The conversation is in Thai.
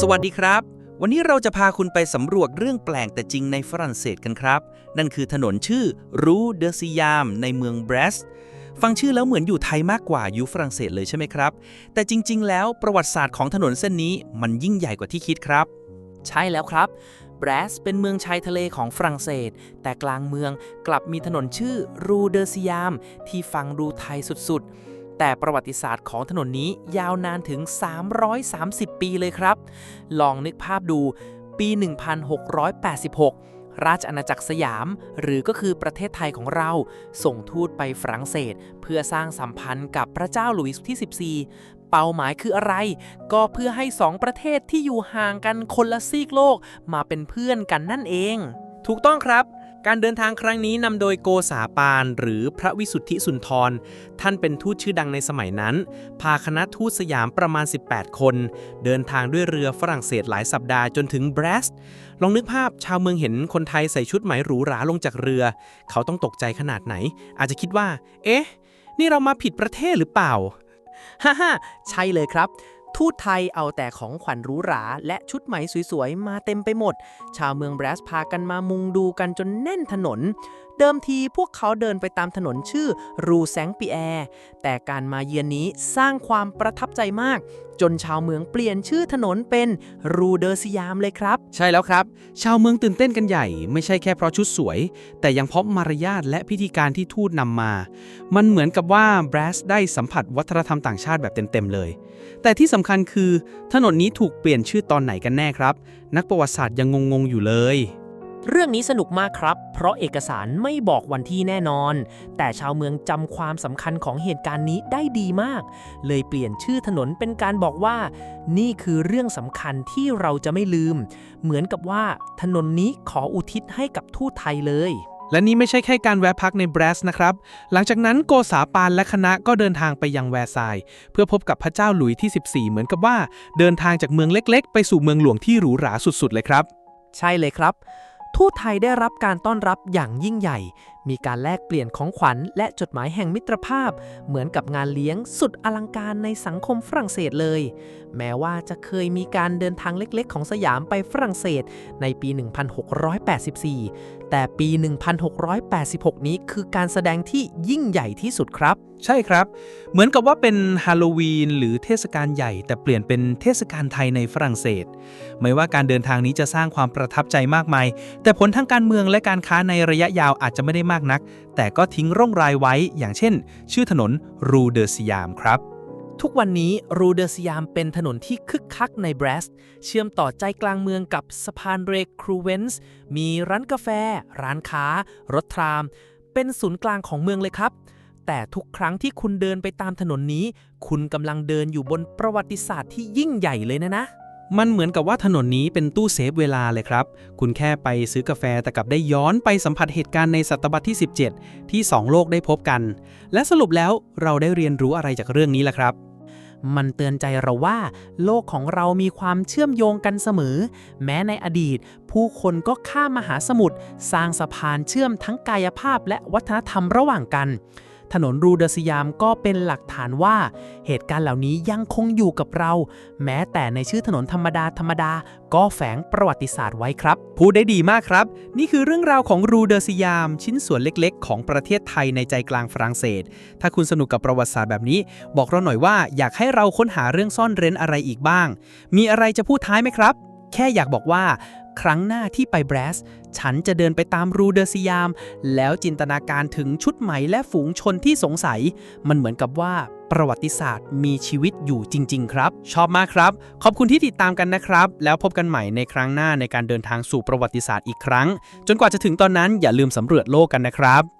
สวัสดีครับ วันนี้เราจะพาคุณไปสำรวจเรื่องแปลกแต่จริงในฝรั่งเศสกันครับ นั่นคือถนนชื่อรูเดอซิยามในเมืองเบรสฟังชื่อแล้วเหมือนอยู่ไทยมากกว่าอยู่ฝรั่งเศสเลยใช่ไหมครับ แต่จริง ๆ แล้วประวัติศาสตร์ของถนนเส้นนี้มันยิ่งใหญ่กว่าที่คิดครับ ใช่แล้วครับแบรสเป็นเมืองชายทะเลของฝรั่งเศส แต่กลางเมืองกลับมีถนนชื่อรูเดอซิยามที่ฟังดูไทยสุดๆ แต่ประวัติศาสตร์ของถนนนี้ยาวนานถึง 330 ปีเลยครับ ลองนึกภาพดูปี 1686 ราชอาณาจักรสยาม หรือก็คือประเทศไทยของเรา ส่งทูตไปฝรั่งเศส เพื่อสร้างสัมพันธ์กับพระเจ้าหลุยส์ที่ 14เป้าหมายคืออะไร ก็เพื่อให้สองประเทศที่อยู่ห่างกันคนละซีกโลก มาเป็นเพื่อนกันนั่นเอง ถูกต้องครับ การเดินทางครั้งนี้นำโดยโกษาปานหรือพระวิสุทธิสุนทร ท่านเป็นทูตชื่อดังในสมัยนั้น พาคณะทูตสยามประมาณ 18 คน เดินทางด้วยเรือฝรั่งเศสหลายสัปดาห์จนถึงเบรสลองนึกภาพชาวเมืองเห็นคนไทยใส่ชุดไหมหรูหราลงจากเรือ เขาต้องตกใจขนาดไหน อาจจะคิดว่า เอ๊ะ นี่เรามาผิดประเทศหรือเปล่าฮ่าฮ่าใช่เลยครับ ทูตไทยเอาแต่ของขวัญหรูหราและชุดไหมสวยๆ มาเต็มไปหมด ชาวเมืองแบรสพากันมามุงดูกันจนแน่นถนนเดิมทีพวกเขาเดินไปตามถนนชื่อรูแซงปีแอร์แต่การมาเยือนนี้สร้างความประทับใจมาก จนชาวเมืองเปลี่ยนชื่อถนนเป็นรูเดอร์ซิยามเลยครับ ใช่แล้วครับ ชาวเมืองตื่นเต้นกันใหญ่ ไม่ใช่แค่เพราะชุดสวย แต่ยังเพราะมารยาทและพิธีการที่ทูตนำมา มันเหมือนกับว่าแบรสได้สัมผัสวัฒนธรรมต่างชาติแบบเต็มๆเลย แต่ที่สำคัญคือ ถนนนี้ถูกเปลี่ยนชื่อตอนไหนกันแน่ครับ นักประวัติศาสตร์ยังงงๆอยู่เลย เรื่องนี้สนุกมากครับ เพราะเอกสารไม่บอกวันที่แน่นอน แต่ชาวเมืองจำความสำคัญของเหตุการณ์นี้ได้ดีมาก เลยเปลี่ยนชื่อถนนเป็นการบอกว่า นี่คือเรื่องสำคัญที่เราจะไม่ลืม เหมือนกับว่าถนนนี้ขออุทิศให้กับทูตไทยเลยและนี่ไม่ใช่แค่การแวะพักในเบรสนะครับ หลังจากนั้นโกษาปานและคณะก็เดินทางไปยังแวร์ซายน์เพื่อพบกับพระเจ้าหลุยส์ที่ 14 เหมือนกับว่า เดินทางจากเมืองเล็กๆ ไปสู่เมืองหลวงที่หรูหราสุดๆ เลยครับ ใช่เลยครับ ทูตไทยได้รับการต้อนรับอย่างยิ่งใหญ่ มีการแลกเปลี่ยนของขวัญและจดหมายแห่งมิตรภาพ เหมือนกับงานเลี้ยงสุดอลังการในสังคมฝรั่งเศสเลย แม้ว่าจะเคยมีการเดินทางเล็กๆ ของสยามไปฝรั่งเศสในปี 1684 แต่ปี 1686 นี้คือการแสดงที่ยิ่งใหญ่ที่สุดครับ ใช่ครับ เหมือนกับว่าเป็นฮาโลวีนหรือเทศกาลใหญ่ แต่เปลี่ยนเป็นเทศกาลไทยในฝรั่งเศส ไม่ว่าการเดินทางนี้จะสร้างความประทับใจมากมาย แต่ผลทางการเมืองและการค้าในระยะยาวอาจจะไม่ได้มากนัก แต่ก็ทิ้งร่องรายไว้อย่างเช่น ชื่อถนนรูเดอซิยามครับ ทุกวันนี้รูเดอร์สยามเป็นถนนที่คึกคักในเบรสต์เชื่อมต่อใจกลางเมืองกับสะพานเรครูเวนส์มีร้านกาแฟ ร้านค้า รถทราม เป็นศูนย์กลางของเมืองเลยครับแต่ทุกครั้งที่คุณเดินไปตามถนนนี้ คุณกำลังเดินอยู่บนประวัติศาสตร์ที่ยิ่งใหญ่เลยนะนะ มันเหมือนกับว่าถนนนี้เป็นตู้เซฟเวลาเลยครับ คุณแค่ไปซื้อกาแฟแต่กลับได้ย้อนไปสัมผัสเหตุการณ์ในศตวรรษที่ 17 ที่ 2 โลกได้พบกัน และสรุปแล้วเราได้เรียนรู้อะไรจากเรื่องนี้ล่ะครับ มันเตือนใจเราว่า โลกของเรามีความเชื่อมโยงกันเสมอ แม้ในอดีต ผู้คนก็ข้ามมหาสมุทรสร้างสะพานเชื่อมทั้งกายภาพและวัฒนธรรมระหว่างกัน ถนนรูเดอร์สยามก็เป็นหลักฐานว่า เหตุการณ์เหล่านี้ยังคงอยู่กับเรา แม้แต่ในชื่อถนนธรรมดาธรรมดา ก็แฝงประวัติศาสตร์ไว้ครับ พูดได้ดีมากครับ นี่คือเรื่องราวของรูเดอร์ซิยาม ชิ้นส่วนเล็กๆ ของประเทศไทยในใจกลางฝรั่งเศส ถ้าคุณสนุกกับประวัติศาสตร์แบบนี้ บอกเราหน่อยว่าอยากให้เราค้นหาเรื่องซ่อนเร้นอะไรอีกบ้าง มีอะไรจะพูดท้ายไหมครับ แค่อยากบอกว่า ครั้งหน้าที่ไปแบรส ฉันจะเดินไปตามรูเดอร์ซิยาม แล้วจินตนาการถึงชุดไหมและฝูงชนที่สงสัย มันเหมือนกับว่าประวัติศาสตร์มีชีวิตอยู่จริง ๆ ครับ ชอบมากครับ ขอบคุณที่ติดตามกันนะครับ แล้วพบกันใหม่ในครั้งหน้าในการเดินทางสู่ประวัติศาสตร์อีกครั้ง จนกว่าจะถึงตอนนั้นอย่าลืมสำรวจโลกกันนะครับ